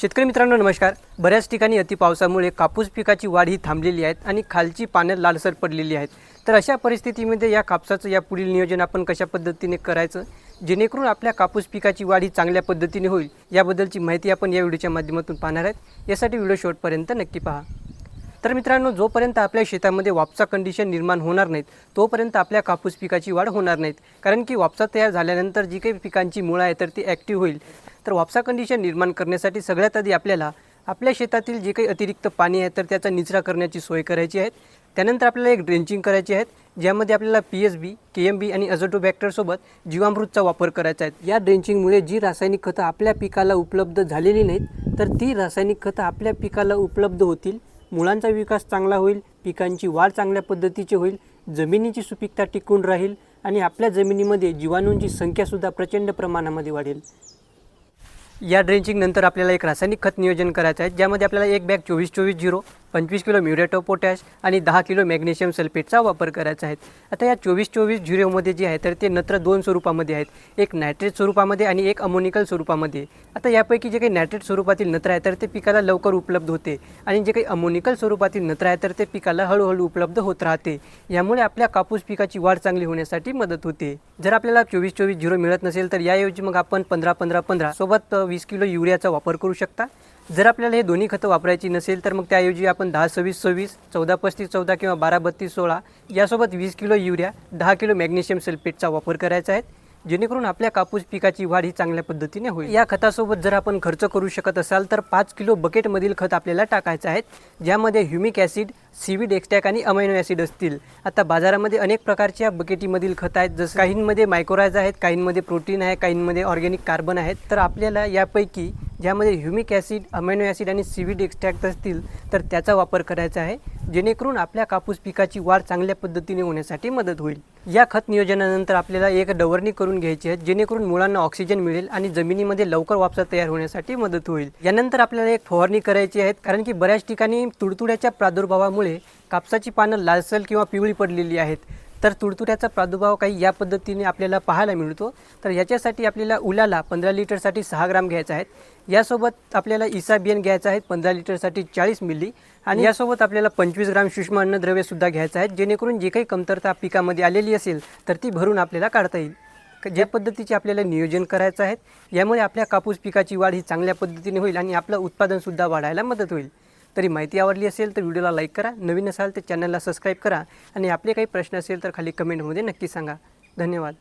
शेतकरी मित्रांनो नमस्कार. बऱ्याच ठिकाणी अतिपावसामुळे कापूस पिकाची वाढ ही थांबलेली आहेत आणि खालची पानं लालसर पडलेली आहेत. तर अशा परिस्थितीमध्ये या कापसाचं या पुढील नियोजन आपण कशा पद्धतीने करायचं? जेणेकरून आपल्या कापूस पिकाची वाढ ही चांगल्या पद्धतीने होईल याबद्दलची माहिती आपण या व्हिडिओच्या माध्यमातून पाहणार आहेत. यासाठी व्हिडिओ शेवटपर्यंत नक्की पहा. तर मित्रांनो जोपर्यंत आपल्या शेतामध्ये वापसा कंडिशन निर्माण होणार नाहीत तोपर्यंत आपल्या कापूस पिकाची वाढ होणार नाहीत. कारण की वापसा तयार झाल्यानंतर जी काही पिकांची मुळं आहे तर ती ॲक्टिव्ह होईल. तर वापसा कंडिशन निर्माण करण्यासाठी सगळ्यात आधी आपल्याला आपल्या शेतातील जे काही अतिरिक्त पाणी आहे तर त्याचा निचरा करण्याची सोय करायची आहे. त्यानंतर आपल्याला एक ड्रेंचिंग करायची आहे ज्यामध्ये आपल्याला P S B K M B आणि अझोटोबॅक्टरसोबत जीवामृतचा वापर करायचा आहे. या ड्रेंचिंगमुळे जी रासायनिक खतं आपल्या पिकाला उपलब्ध झालेली नाहीत तर ती रासायनिक खतं आपल्या पिकाला उपलब्ध होतील. मुळांचा विकास चांगला होईल पिकांची वाढ चांगल्या पद्धतीची होईल जमिनीची सुपीकता टिकून राहील आणि आपल्या जमिनीमध्ये जीवाणूंची संख्यासुद्धा प्रचंड प्रमाणामध्ये वाढेल. या ड्रेंचिंगनंतर आपल्याला एक रासायनिक खत नियोजन करायचं आहे ज्यामध्ये आपल्याला एक बॅग चोवीस चोवीस झिरो पंचवीस किलो म्युरेटो पोटॅश आणि दहा किलो मॅग्नेशियम सल्फेटचा वापर करायचा आहे. आता या चोवीस चोवीस झिरोमध्ये जे आहे तर ते नत्र दोन स्वरूपामध्ये आहेत. एक नायट्रेट स्वरूपामध्ये आणि एक अमोनिकल स्वरूपामध्ये. आता यापैकी जे काही नायट्रेट स्वरूपातील नत्र आहे तर ते पिकाला लवकर उपलब्ध होते. आणि जे काही अमोनिकल स्वरूपातील नत्र आहे तर ते पिकाला हळूहळू उपलब्ध होत राहते. यामुळे आपल्या कापूस पिकाची वाढ चांगली होण्यासाठी मदत होते. जर आपल्याला चोवीस चोवीस झिरो मिळत नसेल तर याऐवजी मग आपण पंधरा पंधरा पंधरा सोबत वीस किलो युरियाचा वापर करू शकता. जर आपल्याला हे दोन्ही खतं वापरायची नसेल तर मग त्याऐवजी आपण दहा सव्वीस सव्वीस चौदा पस्तीस चौदा किंवा बारा बत्तीस सोळा यासोबत वीस किलो युरिया दहा किलो मॅग्नेशियम सल्फेटचा वापर करायचा आहे. जेणेकरून आपल्या कापूस पिकाची वाढ ही चांगल्या पद्धतीने होईल. या खतासोबत जर आपण खर्च करू शकत असाल तर पाच किलो बकेटमधील खत आपल्याला टाकायचं आहे ज्यामध्ये ह्युमिक ॲसिड सीविड एक्स्टॅक आणि अमायनो ॲसिड असतील. आता बाजारामध्ये अनेक प्रकारच्या बकेटीमधील खत आहेत जसं काहींमध्ये मायक्रोरायज आहेत काहींमध्ये प्रोटीन आहे काहींमध्ये ऑर्गॅनिक कार्बन आहेत. तर आपल्याला यापैकी ज्यामध्ये ह्युमिक ॲसिड अमेनो ॲसिड आणि सीविड एक्स्ट्रॅक्ट असतील तर त्याचा वापर करायचा आहे जेणेकरून आपल्या कापूस पिकाची वाढ चांगल्या पद्धतीने होण्यासाठी मदत होईल. या खत नियोजनानंतर आपल्याला एक डवरणी करून घ्यायची आहे जेणेकरून मुळांना ऑक्सिजन मिळेल आणि जमिनीमध्ये लवकर वापसा तयार होण्यासाठी मदत होईल. यानंतर आपल्याला एक फवारणी करायची आहे कारण की बऱ्याच ठिकाणी तुडतुड्याच्या प्रादुर्भावामुळे कापसाची पानं लालसल किंवा पिवळी पडलेली आहेत. तर तुडतुड्याचा प्रादुर्भाव काही या पद्धतीने आपल्याला पाहायला मिळतो. तर याच्यासाठी आपल्याला उलाला पंधरा लिटरसाठी सहा ग्राम घ्यायचा आहेत यासोबत आपल्याला इसाबियन घ्यायचं आहे पंधरा लिटरसाठी चाळीस मिली. आणि यासोबत आपल्याला पंचवीस ग्राम सूक्ष्म अन्नद्रव्यसुद्धा घ्यायचं आहे. जेणेकरून जे काही कमतरता पिकामध्ये आलेली असेल तर ती भरून आपल्याला काढता येईल. ज्या पद्धतीचे आपल्याला नियोजन करायचं आहे यामुळे आपल्या कापूस पिकाची वाढ ही चांगल्या पद्धतीने होईल आणि आपलं उत्पादनसुद्धा वाढायला मदत होईल. तरी माहिती आवडली असेल तर व्हिडिओला लाईक करा. नवीन असाल तर चॅनलला सबस्क्राईब करा. आणि आपले काही प्रश्न असेल तर खाली कमेंटमध्ये नक्की सांगा. धन्यवाद.